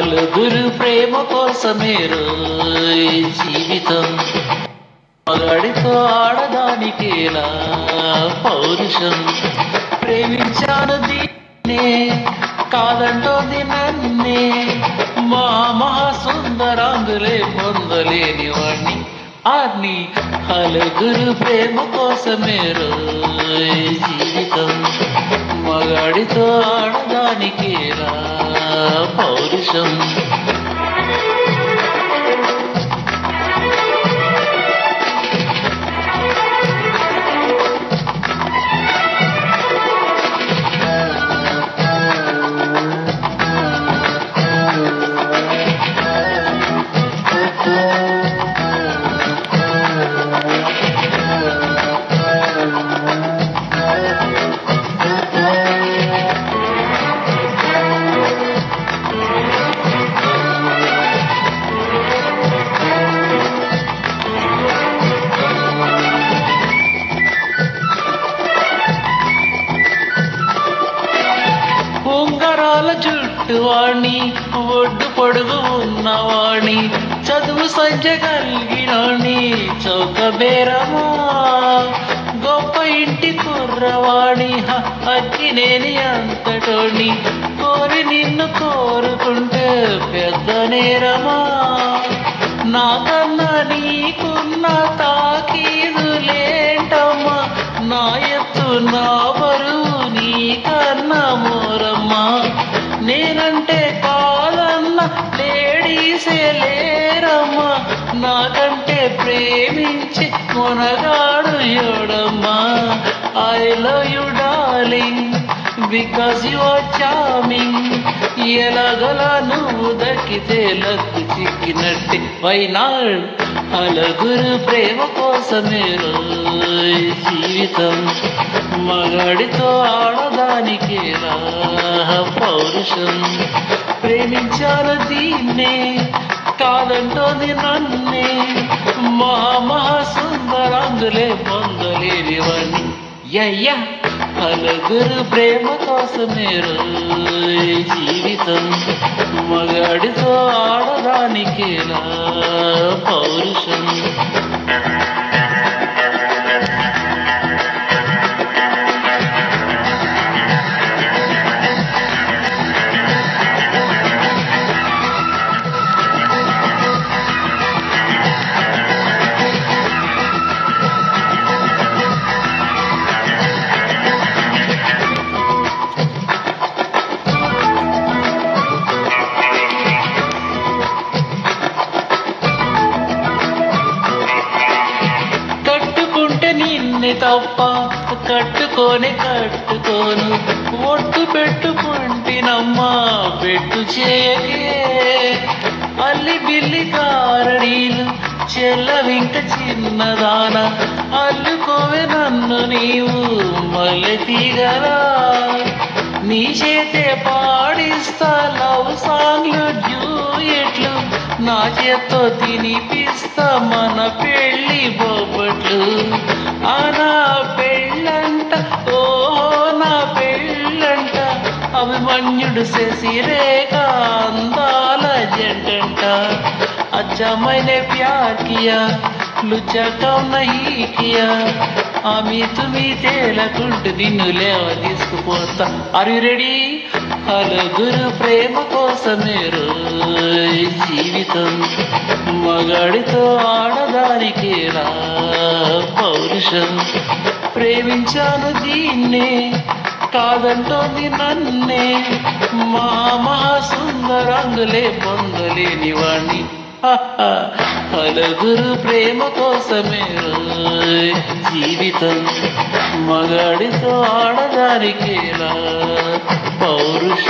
నలుగురు ప్రేమ కోసమే రోయ్ జీవితం. మగాడితో ఆడదానికేలా పౌరుషం. ప్రేమించాను దీన్నే కాదంటోంది నన్నే మా మహాసుందరాంగులే పొందలేని వాణ్ణి అన్ని హలుగురు ప్రేమ కోసమే రోయ్ జీవితం. మగాడితో ఆడదానికేలా పౌరుషం ఉంగరాల చుట్టువాణి ఒడ్డు పొడుగు ఉన్నవాణి చదువు సంజ కలిగినోణ్ణి చౌక బేరమా. గొప్ప ఇంటి కుర్రవాణి హ, అక్కినేని అంతటోని కోరి నిన్ను కోరుకుంటే పెద్ద నేరమా. నాకన్నా నీకున్న తాకీదులేంటమ్మా నా ఎత్తు నా బరువు నీకన్నా మోరమ్మా. నేనంటే కాదన్న లేడీసే లేరమ్మా. నాకంటే ప్రేమించి మొనగాడు ఎవడమ్మా. I love you darling because you are charming ఎలాగల నువ్వు దక్కితే లక్కు చిక్కినట్టే. వైనాడు అలగురు ప్రేమ కోసమే జీవితం. మగాడితో ఆడదానికి పౌరుషం. ప్రేమించాను దీన్నే కాదంటోంది నన్నే. మహామహా మహా సుందరాంగులే పొందలేనివని యయ్యా! నలుగురు ప్రేమ కోసమే జీవితం. మగాడితో ఆడదానికి పౌరుషం? నిన్నే తప్ప కట్టుకొని కట్టుకోను. ఒట్టు పెట్టుకుంటినమ్మా పెట్టు చేయకే. అల్లి బిల్లి కారణీలు చెల్లవింక చిన్నదాన అల్లుకోవే నన్ను నీవు మల్లె తీగరా నీ చేతే పాడిస్తా లవ్ సాంగ్లు డ్యూయెట్లు. నా చేత్తో తినిపిస్తా మన పెళ్ళి బొబ్బట్లు ఆ నా పెళ్ళంట ఓ నా పెళ్ళంట అభిమన్యుడు శశిరేఖ అందాల జంటంట अच्छा मैंने प्यार किया लुच्चा कम नहीं किया ఆమె తుమి తేలకుంటూ నిన్ను లేవ తీసుకుపోతా ఆర్ యు రెడీ నలుగురు ప్రేమ కోసమేరు జీవితం. మగాడితో ఆడదానికేలా పౌరుషం? ప్రేమించాను దీన్నే కాదంటోంది నన్నే. మా మహాసుందరంగులే పొందలేని వాణ్ణి నలుగురు ప్రేమ కోసమే జీవితం మగాడితో ఆడదానికేలా పౌరుషం